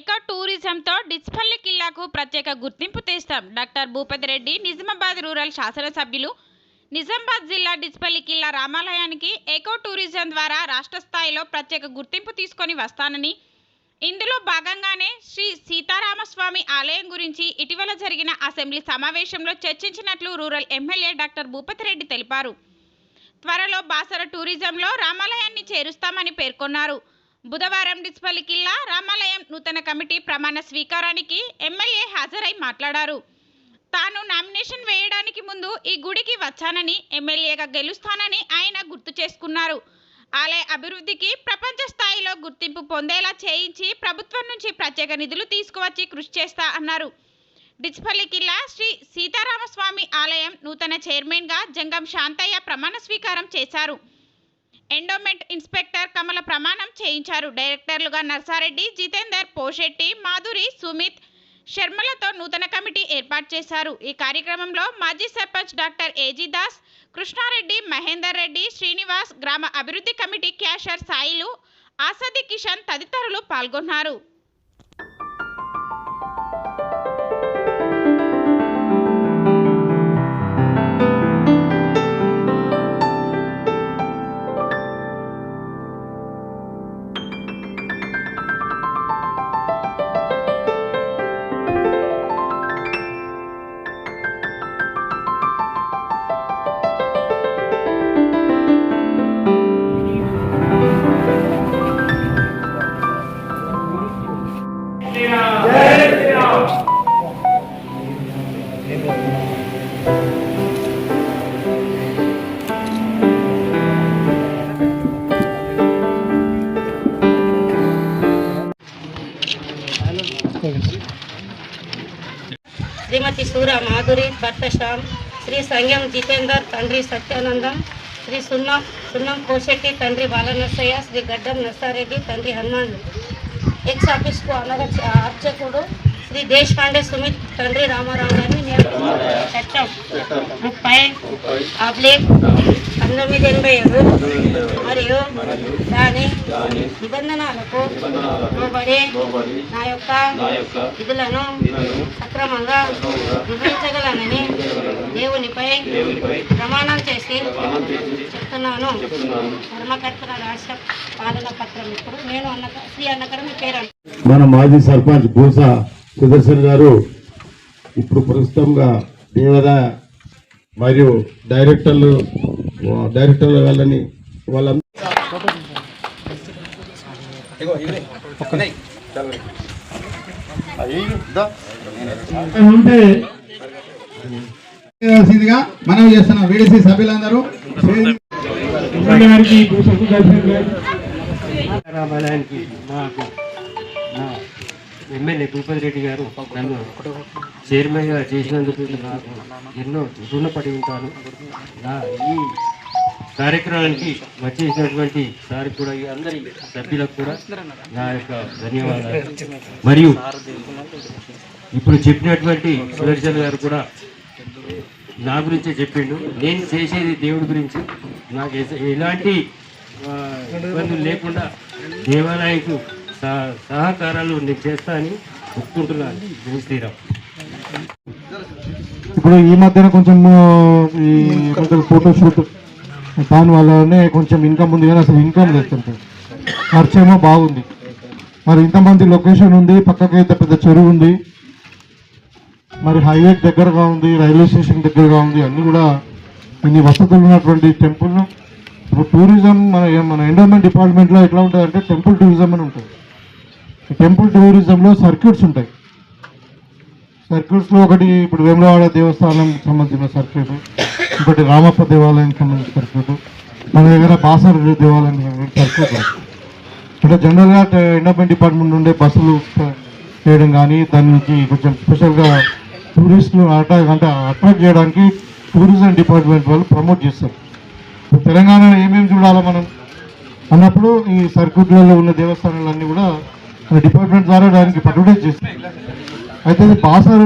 ఏకా టూరిజంతో డిస్పల్లి కిల్లాకు ప్రత్యేక గుర్తింపు తెస్తాం. డాక్టర్ భూపతి రెడ్డి నిజామాబాద్ రూరల్ శాసనసభ్యులు. నిజామాబాద్ జిల్లా డిస్పల్లి కిల్లా రామాలయానికి ఏకో టూరిజం ద్వారా రాష్ట్ర స్థాయిలో ప్రత్యేక గుర్తింపు తీసుకొని వస్తానని. ఇందులో భాగంగానే శ్రీ సీతారామస్వామి ఆలయం గురించి ఇటీవల జరిగిన అసెంబ్లీ సమావేశంలో చర్చించినట్లు rural MLA doctor Bhupathi Reddy తెలిపారు. త్వరలో బాసర టూరిజంలో రామాలయాన్ని చేరుస్తామని పేర్కొన్నారు. బుధవారం డిస్పల్లి కిల్లా రామాలయం నూతన కమిటీ ప్రమాణ స్వీకారానికి ఎమ్మెల్యే హాజరై మాట్లాడారు. తాను నామినేషన్ వేయడానికి ముందు ఈ గుడికి వచ్చానని ఎమ్మెల్యేగా గెలుస్తానని ఆయన గుర్తు చేసుకున్నారు. ఆలయ అభివృద్ధికి ప్రపంచ స్థాయిలో గుర్తింపు పొందేలా చేయించి ప్రభుత్వం నుంచి ప్రత్యేక నిధులు తీసుకువచ్చి కృషి చేస్తా అన్నారు. డిచ్పల్లి కిల్లా శ్రీ సీతారామస్వామి ఆలయం నూతన చైర్మన్గా జంగం శాంతయ్య ప్రమాణ స్వీకారం చేశారు. ఎండోమెంట్ ఇన్స్పెక్టర్ కమల ప్రమాణం చేయించారు. డైరెక్టర్లుగా నర్సారెడ్డి జితేందర్ పోషెట్టి మాధురి సుమిత్ శర్మలతో నూతన కమిటీ ఏర్పాటు చేశారు. ఈ కార్యక్రమంలో మాజీ సర్పంచ్ డాక్టర్ ఏజీ దాస్ కృష్ణారెడ్డి మహేందర్ రెడ్డి శ్రీనివాస్ గ్రామ అభివృద్ధి కమిటీ క్యాషర్ సాయిలు ఆసది కిషన్ తదితరులు పాల్గొన్నారు. శ్రీమతి సూర మాధురి భర్త శ్యామ్ శ్రీ సంగం జితేందర్ తండ్రి సత్యానందం శ్రీ సున్నం సున్నం కోశెట్టి తండ్రి బాలనర్సయ్య శ్రీ గడ్డం నర్సారెడ్డి తండ్రి హనుమాన్. ఎక్స్ ఆఫీస్కు అనగా అర్చకుడు శ్రీ దేశపాండే సుమిత్ తండ్రి రామారావు గారిని నేను చట్టం ముప్పై అబ్లిక్ పంతొమ్మిది ఎనభై ఏడు మరియు దాని నిబంధనలకు లోబడి నా యొక్క విధులను సక్రమంగా నిర్వహించగలనని దేవునిపై ప్రమాణం చేసి చెప్తున్నాను. ధర్మకర్తల రాష్ట్ర పాలన పత్రం ఇప్పుడు నేను అన్న శ్రీ అన్నకరం పేరు మన మాజీ సర్పంచ్ భూసా సుదర్శన్ గారు ఇప్పుడు ప్రస్తుతంగా దేవద మరియు డైరెక్టర్లు డైరెక్టర్లు వాళ్ళని వాళ్ళందరూ ఉంటే చేయాల్సిందిగా మనం చేస్తున్నాం. వీడిసి సభ్యులందరూ. రామాలయానికి ఎమ్మెల్యే భూపతి రెడ్డి గారు నన్ను చైర్మన్గా చేసినందుకు నాకు ఎన్నో రుణపడి ఉంటాను. నా ఈ కార్యక్రమానికి వచ్చేసినటువంటి సార్ కూడా అందరి సభ్యులకు కూడా నా యొక్క ధన్యవాదాలు. మరియు ఇప్పుడు చెప్పినటువంటి సుదర్శన్ గారు కూడా నా గురించే చెప్పిండు. నేను చేసేది దేవుడి గురించి. నాకు ఎలాంటి ఇబ్బందులు లేకుండా దేవాలయకు సహకారాలు నేను చేస్తా అని ఒప్పుకుంటున్నాను. జై శ్రీరామ్. ఇప్పుడు ఈ మధ్యన కొంచెం ఈ కొంచెం ఫోటోషూట్ దాని వల్లనే కొంచెం ఇన్కమ్ ఉంది కానీ అసలు ఇన్కమ్ లేదు ఖర్చేమో బాగుంది. మరి ఇంతమంది లొకేషన్ ఉంది పక్కకి ఇంత పెద్ద చెరువు ఉంది. మరి హైవే దగ్గరగా ఉంది రైల్వే స్టేషన్ దగ్గరగా ఉంది అన్నీ కూడా ఇన్ని వసతులు ఉన్నటువంటి టెంపుల్ ఇప్పుడు టూరిజం మన మన ఎండోమెంట్ డిపార్ట్మెంట్లో ఎట్లా ఉంటుంది అంటే టెంపుల్ టూరిజం అని ఉంటుంది. టెంపుల్ టూరిజంలో సర్క్యూట్స్ ఉంటాయి. సర్క్యూట్స్లో ఒకటి ఇప్పుడు వేములవాడ దేవస్థానం సంబంధించిన సర్క్యూట్ ఇంకోటి రామప్ప దేవాలయానికి సంబంధించిన సర్క్యూట్ మన దగ్గర బాసర్ దేవాలయం సర్క్యూట్ అంటే జనరల్గా ఎండోమెంట్ డిపార్ట్మెంట్ నుండే బస్సులు చేయడం కానీ దాని నుంచి కొంచెం స్పెషల్గా టూరిస్టులు అట్రాక్ట్ అంటే అట్రాక్ట్ చేయడానికి టూరిజం డిపార్ట్మెంట్ వాళ్ళు ప్రమోట్ చేస్తారు. ఇప్పుడు తెలంగాణలో ఏమేమి చూడాలో మనం? అన్నప్పుడు ఈ సర్క్యూట్లలో ఉన్న దేవస్థానాలన్నీ కూడా డిపార్ట్మెంట్ ద్వారా దానికి పట్టుబడి చేస్తుంది అయితే ఇది బాసర్